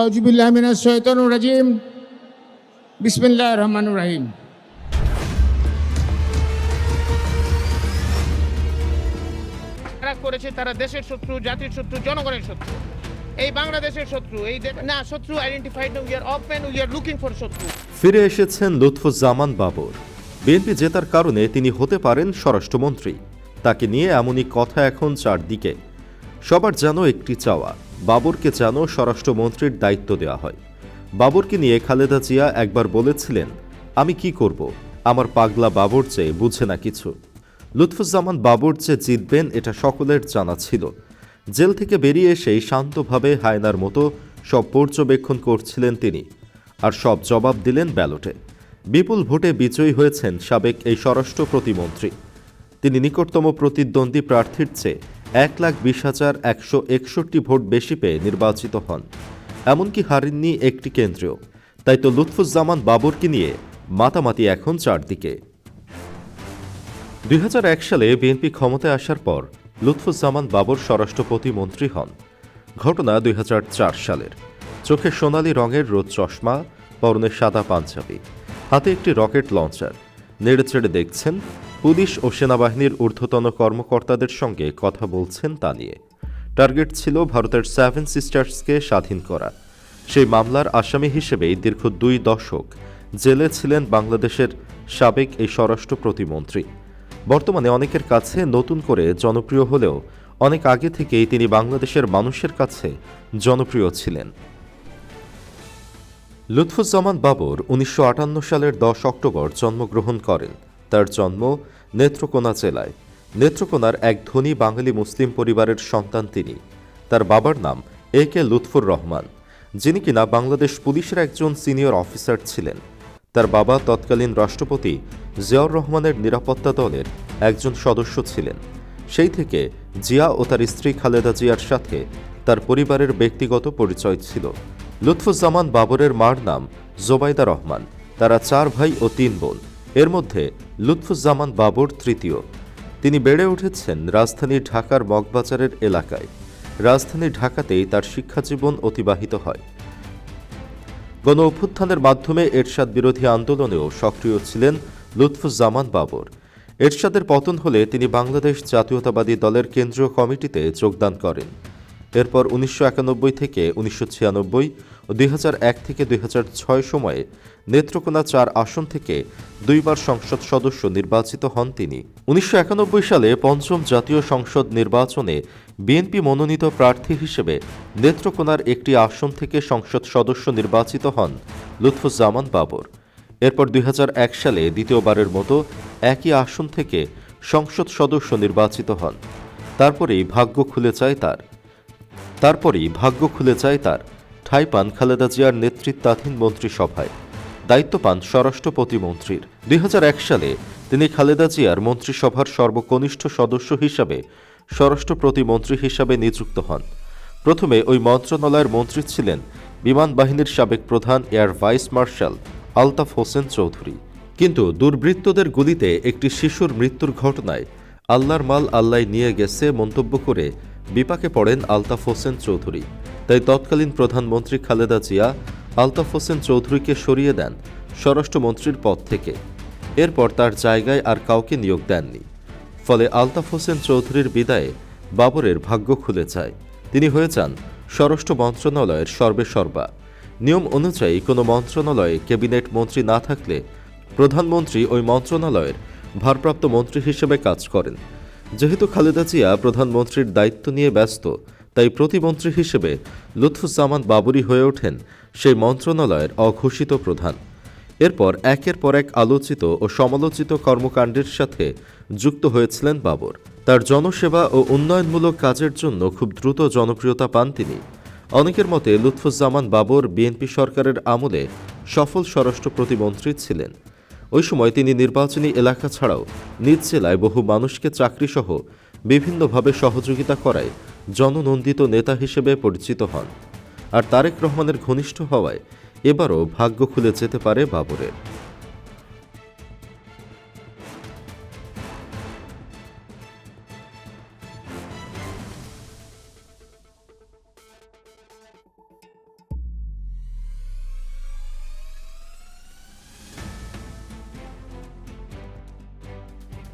আউজবিল্লাহমিনাশাইতানুর বিসমিল্লাহ রহমানুর রাহিম। যারা করেছে তারা দেশের শত্রু, জাতির শত্রু, জনগণের শত্রু। এই বাংলাদেশের শত্রু, এই না, শত্রু identified we are open we are looking for শত্রু। ফিরে এসেছেন লুৎফুজ্জামান বাবর। বিএনপি জেতার কারণে তিনি হতে পারেন স্বরাষ্ট্রমন্ত্রী। তাকে নিয়ে এমনই কথা এখন চারদিকে। সবার যেন একটি চাওয়া। বাবরকে যেন স্বরাষ্ট্রমন্ত্রীর দায়িত্ব দেওয়া হয়। বাবরকে নিয়ে খালেদা জিয়া একবার বলেছিলেন, আমি কি করব? আমার পাগলা বাবর চেয়ে বুঝে না কিছু। লুৎফুজ্জামান বাবর যে জিতবেন, এটা সকলের জানা ছিল। জেল থেকে বেরিয়ে এসেই শান্তভাবে হায়নার মতো সব পর্যবেক্ষণ করছিলেন তিনি আর সব জবাব দিলেন ব্যালটে। বিপুল ভোটে বিজয়ী হয়েছেন সাবেক এই স্বরাষ্ট্র প্রতিমন্ত্রী। তিনি নিকটতম প্রতিদ্বন্দ্বী প্রার্থীর চেয়ে এক লাখ বিশ হাজার একশো একষট্টি ভোট বেশি পেয়ে নির্বাচিত হন। এমনকি হারেননি একটি কেন্দ্রেও। তাই তো লুৎফুজ্জামান বাবরকে নিয়ে মাতামাতি এখন চারদিকে। দুই হাজার এক সালে বিএনপি ক্ষমতায় আসার পর লুৎফুজ্জামান বাবর স্বরাষ্ট্র প্রতিমন্ত্রী হন। ঘটনা দুই হাজার চার সালের। চোখে সোনালি রঙের রোদ চশমা, পরনে সাদা পাঞ্জাবি। হাতে একটি রকেট লঞ্চার। নেড়ে নেড়েচেড়ে দেখছেন পুলিশ ও সেনাবাহিনীর ঊর্ধ্বতন কর্মকর্তাদের সঙ্গে কথা বলছেন তা নিয়ে। টার্গেট ছিল ভারতের সেভেন সিস্টার্সকে স্বাধীন করা। সেই মামলার আসামি হিসেবেই দীর্ঘ দুই দশক জেলে ছিলেন বাংলাদেশের সাবেক এই স্বরাষ্ট্র প্রতিমন্ত্রী। বর্তমানে অনেকের কাছে নতুন করে জনপ্রিয় হলেও অনেক আগে থেকেই তিনি বাংলাদেশের মানুষের কাছে জনপ্রিয় ছিলেন। লুৎফুজ্জামান বাবর উনিশশো আটান্ন সালের দশ অক্টোবর জন্মগ্রহণ করেন। তার জন্ম নেত্রকোনা জেলায়। নেত্রকোনার এক ধনী বাঙালি মুসলিম পরিবারের সন্তান তিনি। তার বাবার নাম এ কে লুৎফুর রহমান, যিনি কিনা বাংলাদেশ পুলিশের একজন সিনিয়র অফিসার ছিলেন। তার বাবা তৎকালীন রাষ্ট্রপতি জিয়াউর রহমানের নিরাপত্তা দলের একজন সদস্য ছিলেন। সেই থেকে জিয়া ও তার স্ত্রী খালেদা জিয়ার সাথে তার পরিবারের ব্যক্তিগত পরিচয় ছিল। লুৎফুজ্জামান বাবরের মার নাম জোবাইদা রহমান। তারা চার ভাই ও তিন বোন। এর মধ্যে লুৎফুজ্জামান বাবর তৃতীয়। তিনি বেড়ে উঠেছেন রাজধানী ঢাকার মগবাজারের এলাকায়। রাজধানী ঢাকাতেই তার শিক্ষাজীবন অতিবাহিত হয়। গণ অভ্যুত্থানের মাধ্যমে এরশাদ বিরোধী আন্দোলনেও সক্রিয় ছিলেন লুৎফুজ্জামান বাবর। এরশাদের পতন হলে তিনি বাংলাদেশ জাতীয়তাবাদী দলের কেন্দ্রীয় কমিটিতে যোগদান করেন। এরপর উনিশশো একানব্বই থেকে উনিশশো ছিয়ানব্বই ও দুই হাজার এক থেকে দুই হাজার ছয় সময়ে নেত্রকোনা চার আসন থেকে দুইবার সংসদ সদস্য নির্বাচিত হন তিনি। উনিশশো একানব্বই সালে পঞ্চম জাতীয় সংসদ নির্বাচনে বিএনপি মনোনীত প্রার্থী হিসেবে নেত্রকোনার একটি আসন থেকে সংসদ সদস্য নির্বাচিত হন লুৎফুজ্জামান বাবর। এরপর দুই হাজার এক সালে দ্বিতীয়বারের মতো একই আসন থেকে সংসদ সদস্য নির্বাচিত হন। তারপরেই ভাগ্য খুলে যায় তার। তারপরেই ভাগ্য খুলে যায় তার। ঠাই পান খালেদা জিয়ার নেতৃত্বাধীন মন্ত্রিসভায়। দায়িত্ব পান স্বরাষ্ট্র প্রতিমন্ত্রীর। দুই হাজার এক সালে তিনি খালেদা জিয়ার মন্ত্রিসভার সর্বকনিষ্ঠ সদস্য হিসাবে স্বরাষ্ট্র প্রতিমন্ত্রী হিসাবে নিযুক্ত হন। প্রথমে ওই মন্ত্রণালয়ের মন্ত্রী ছিলেন বিমান বাহিনীর সাবেক প্রধান air vice marshal Altaf Hossain Chowdhury. কিন্তু দুর্বৃত্তদের গুলিতে একটি শিশুর মৃত্যুর ঘটনায় আল্লাহর মাল আল্লাহ নিয়ে গেছে মন্তব্য করে বিপাকে পড়েন আলতাফ হোসেন চৌধুরী। তাই তৎকালীন প্রধানমন্ত্রী খালেদা জিয়া আলতাফ হোসেন চৌধুরীকে সরিয়ে দেন স্বরাষ্ট্রমন্ত্রীর পদ থেকে। এরপর তার জায়গায় আর কাউকে নিয়োগ দেননি। ফলে আলতাফ হোসেন চৌধুরীর বিদায়ে বাবরের ভাগ্য খুলে যায়। তিনি হয়ে যান স্বরাষ্ট্র মন্ত্রণালয়ের সর্বেসর্বা। নিয়ম অনুযায়ী কোনো মন্ত্রণালয়ে ক্যাবিনেট মন্ত্রী না থাকলে প্রধানমন্ত্রী ওই মন্ত্রণালয়ের ভারপ্রাপ্ত মন্ত্রী হিসেবে কাজ করেন। যেহেতু খালেদা জিয়া প্রধানমন্ত্রীর দায়িত্ব নিয়ে ব্যস্ত, তাই প্রতিমন্ত্রী হিসেবে লুৎফুজ্জামান বাবুরি হয়ে ওঠেন সেই মন্ত্রণালয়ের অঘোষিত প্রধান। এরপর একের পর এক আলোচিত ও সমালোচিত কর্মকাণ্ডের সাথে যুক্ত হয়েছিলেন বাবর। তার জনসেবা ও উন্নয়নমূলক কাজের জন্য খুব দ্রুত জনপ্রিয়তা পান তিনি। অনেকের মতে লুৎফুজ্জামান বাবর বিএনপি সরকারের আমলে সফল স্বরাষ্ট্র প্রতিমন্ত্রী ছিলেন। ওই সময় তিনি নির্বাচনী এলাকা ছাড়াও নিজ জেলায় বহু মানুষকে চাকরিসহ বিভিন্নভাবে সহযোগিতা করায় জননন্দিত নেতা হিসেবে পরিচিত হন। আর তারেক রহমানের ঘনিষ্ঠ হওয়ায় এবারও ভাগ্য খুলে যেতে পারে বাবরের।